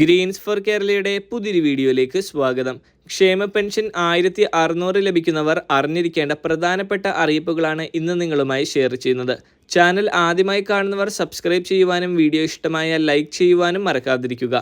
Green's four കേരളയുടെ പുതിയൊരു വീഡിയോയിലേക്ക് സ്വാഗതം. ക്ഷേമ പെൻഷൻ ആയിരത്തി അറുന്നൂറ് ലഭിക്കുന്നവർ അറിഞ്ഞിരിക്കേണ്ട പ്രധാനപ്പെട്ട അറിയിപ്പുകളാണ് ഇന്ന് നിങ്ങളുമായി ഷെയർ ചെയ്യുന്നത്. ചാനൽ ആദ്യമായി കാണുന്നവർ സബ്സ്ക്രൈബ് ചെയ്യുവാനും വീഡിയോ ഇഷ്ടമായ ലൈക്ക് ചെയ്യുവാനും മറക്കാതിരിക്കുക.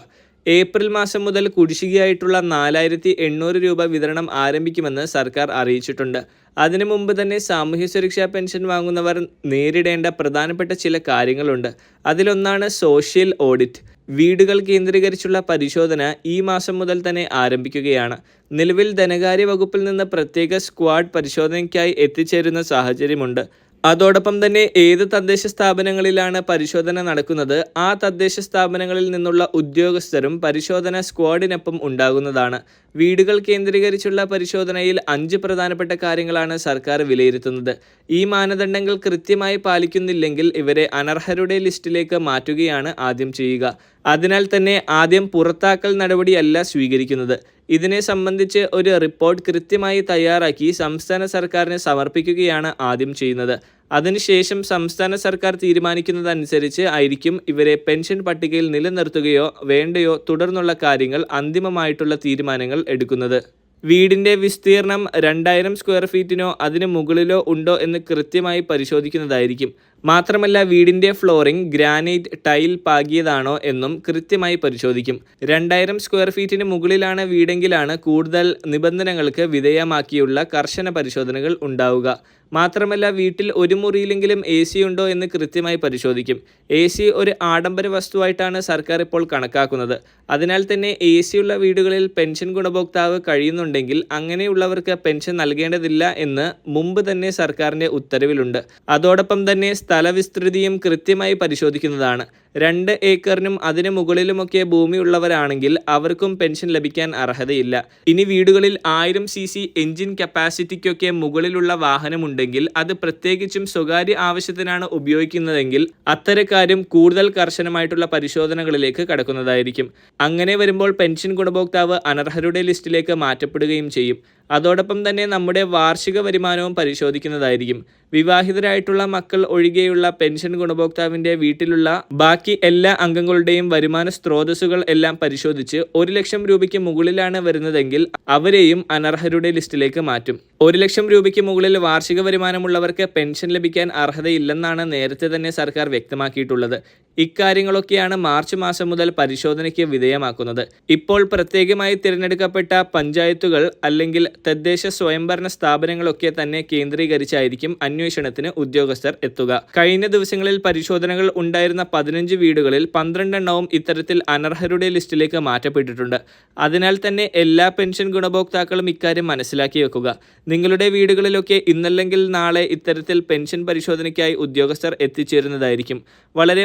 ഏപ്രിൽ മാസം മുതൽ കുടിശ്ശികയായിട്ടുള്ള നാലായിരത്തി എണ്ണൂറ് രൂപ വിതരണം ആരംഭിക്കുമെന്ന് സർക്കാർ അറിയിച്ചിട്ടുണ്ട്. അതിനു മുമ്പ് തന്നെ സാമൂഹ്യ സുരക്ഷാ പെൻഷൻ വാങ്ങുന്നവർ നേരിടേണ്ട പ്രധാനപ്പെട്ട ചില കാര്യങ്ങളുണ്ട്. അതിലൊന്നാണ് സോഷ്യൽ ഓഡിറ്റ്. വീടുകൾ കേന്ദ്രീകരിച്ചുള്ള പരിശോധന ഈ മാസം മുതൽ തന്നെ ആരംഭിക്കുകയാണ്. നിലവിൽ ധനകാര്യ വകുപ്പിൽ നിന്ന് പ്രത്യേക സ്ക്വാഡ് പരിശോധനയ്ക്കായി എത്തിച്ചേരുന്ന സാഹചര്യമുണ്ട്. അതോടൊപ്പം തന്നെ ഏത് തദ്ദേശ സ്ഥാപനങ്ങളിലാണ് പരിശോധന നടക്കുന്നത് ആ തദ്ദേശ സ്ഥാപനങ്ങളിൽ നിന്നുള്ള ഉദ്യോഗസ്ഥരും പരിശോധന സ്ക്വാഡിനൊപ്പം ഉണ്ടാകുന്നതാണ്. വീടുകൾ കേന്ദ്രീകരിച്ചുള്ള പരിശോധനയിൽ അഞ്ച് പ്രധാനപ്പെട്ട കാര്യങ്ങളാണ് സർക്കാർ വിലയിരുത്തുന്നത്. ഈ മാനദണ്ഡങ്ങൾ കൃത്യമായി പാലിക്കുന്നില്ലെങ്കിൽ ഇവരെ അനർഹരുടെ ലിസ്റ്റിലേക്ക് മാറ്റുകയാണ് ആദ്യം ചെയ്യുക. അതിനാൽ തന്നെ ആദ്യം പുറത്താക്കൽ നടപടിയല്ല സ്വീകരിക്കുന്നത്. ഇതിനെ സംബന്ധിച്ച് ഒരു റിപ്പോർട്ട് കൃത്യമായി തയ്യാറാക്കി സംസ്ഥാന സർക്കാരിന് സമർപ്പിക്കുകയാണ് ആദ്യം ചെയ്യുന്നത്. അതിനുശേഷം സംസ്ഥാന സർക്കാർ തീരുമാനിക്കുന്നതനുസരിച്ച് ആയിരിക്കും ഇവരെ പെൻഷൻ പട്ടികയിൽ നിലനിർത്തുകയോ വേണ്ടയോ തുടർന്നുള്ള കാര്യങ്ങൾ അന്തിമമായിട്ടുള്ള തീരുമാനങ്ങൾ എടുക്കുന്നത്. വീടിന്റെ വിസ്തീർണം രണ്ടായിരം സ്ക്വയർ ഫീറ്റിനോ അതിന് മുകളിലോ ഉണ്ടോ എന്ന് കൃത്യമായി പരിശോധിക്കുന്നതായിരിക്കും. മാത്രമല്ല വീടിന്റെ ഫ്ലോറിംഗ് ഗ്രാനൈറ്റ് ടൈൽ പാകിയതാണോ എന്നും കൃത്യമായി പരിശോധിക്കും. രണ്ടായിരം സ്ക്വയർ ഫീറ്റിന് മുകളിലാണ് വീടെങ്കിലാണ് കൂടുതൽ നിബന്ധനകൾക്ക് വിധേയമാക്കിയുള്ള കർശന പരിശോധനകൾ ഉണ്ടാവുക. മാത്രമല്ല വീട്ടിൽ ഒരു മുറിയിലെങ്കിലും എ സി ഉണ്ടോ എന്ന് കൃത്യമായി പരിശോധിക്കും. എ സി ഒരു ആഡംബര വസ്തുവായിട്ടാണ് സർക്കാർ ഇപ്പോൾ കണക്കാക്കുന്നത്. അതിനാൽ തന്നെ എ സിയുള്ള വീടുകളിൽ പെൻഷൻ ഗുണഭോക്താവ് കഴിയുന്നുണ്ടെങ്കിൽ അങ്ങനെയുള്ളവർക്ക് പെൻഷൻ നൽകേണ്ടതില്ല എന്ന് മുമ്പ് തന്നെ സർക്കാരിന്റെ ഉത്തരവിലുണ്ട്. അതോടൊപ്പം തന്നെ സ്ഥലവിസ്തൃതിയും കൃത്യമായി പരിശോധിക്കുന്നതാണ്. രണ്ട് ഏക്കറിനും അതിന് മുകളിലുമൊക്കെ ഭൂമിയുള്ളവരാണെങ്കിൽ അവർക്കും പെൻഷൻ ലഭിക്കാൻ അർഹതയില്ല. ഇനി വീടുകളിൽ ആയിരം സി സി എഞ്ചിൻ കപ്പാസിറ്റിക്കൊക്കെ മുകളിലുള്ള വാഹനമുണ്ടെങ്കിൽ അത് പ്രത്യേകിച്ചും സ്വകാര്യ ആവശ്യത്തിനാണ് ഉപയോഗിക്കുന്നതെങ്കിൽ അത്തരക്കാരും കൂടുതൽ കർശനമായിട്ടുള്ള പരിശോധനകളിലേക്ക് കടക്കുന്നതായിരിക്കും. അങ്ങനെ വരുമ്പോൾ പെൻഷൻ ഗുണഭോക്താവ് അനർഹരുടെ ലിസ്റ്റിലേക്ക് മാറ്റപ്പെടുകയും ചെയ്യും. അതോടൊപ്പം തന്നെ നമ്മുടെ വാർഷിക വരുമാനവും പരിശോധിക്കുന്നതായിരിക്കും. വിവാഹിതരായിട്ടുള്ള മക്കൾ ഒഴികെയുള്ള പെൻഷൻ ഗുണഭോക്താവിന്റെ വീട്ടിലുള്ള ബാക്കി എല്ലാ അംഗങ്ങളുടെയും വരുമാന സ്രോതസ്സുകൾ എല്ലാം പരിശോധിച്ച് ഒരു ലക്ഷം രൂപയ്ക്ക് മുകളിലാണ് വരുന്നതെങ്കിൽ അവരെയും അനർഹരുടെ ലിസ്റ്റിലേക്ക് മാറ്റും. ഒരു ലക്ഷം രൂപയ്ക്ക് മുകളിൽ വാർഷിക വരുമാനമുള്ളവർക്ക് പെൻഷൻ ലഭിക്കാൻ അർഹതയില്ലെന്നാണ് നേരത്തെ തന്നെ സർക്കാർ വ്യക്തമാക്കിയിട്ടുള്ളത്. ഇക്കാര്യങ്ങളൊക്കെയാണ് മാർച്ച് മാസം മുതൽ പരിശോധനയ്ക്ക് വിധേയമാക്കുന്നത്. ഇപ്പോൾ പ്രത്യേകമായി തിരഞ്ഞെടുക്കപ്പെട്ട പഞ്ചായത്തുകൾ അല്ലെങ്കിൽ തദ്ദേശ സ്വയംഭരണ സ്ഥാപനങ്ങളൊക്കെ തന്നെ കേന്ദ്രീകരിച്ചായിരിക്കും അന്വേഷണത്തിന് ഉദ്യോഗസ്ഥർ എത്തുക. കഴിഞ്ഞ ദിവസങ്ങളിൽ പരിശോധനകൾ ഉണ്ടായിരുന്ന പതിനഞ്ച് വീടുകളിൽ പന്ത്രണ്ടെണ്ണവും ഇത്തരത്തിൽ അനർഹരുടെ ലിസ്റ്റിലേക്ക് മാറ്റപ്പെട്ടിട്ടുണ്ട്. അതിനാൽ തന്നെ എല്ലാ പെൻഷൻ ഗുണഭോക്താക്കളും ഇക്കാര്യം മനസ്സിലാക്കി വെക്കുക. നിങ്ങളുടെ വീടുകളിലൊക്കെ ഇന്നല്ലെങ്കിൽ നാളെ ഇത്തരത്തിൽ പെൻഷൻ പരിശോധനയ്ക്കായി ഉദ്യോഗസ്ഥർ എത്തിച്ചേരുന്നതായിരിക്കും. വളരെ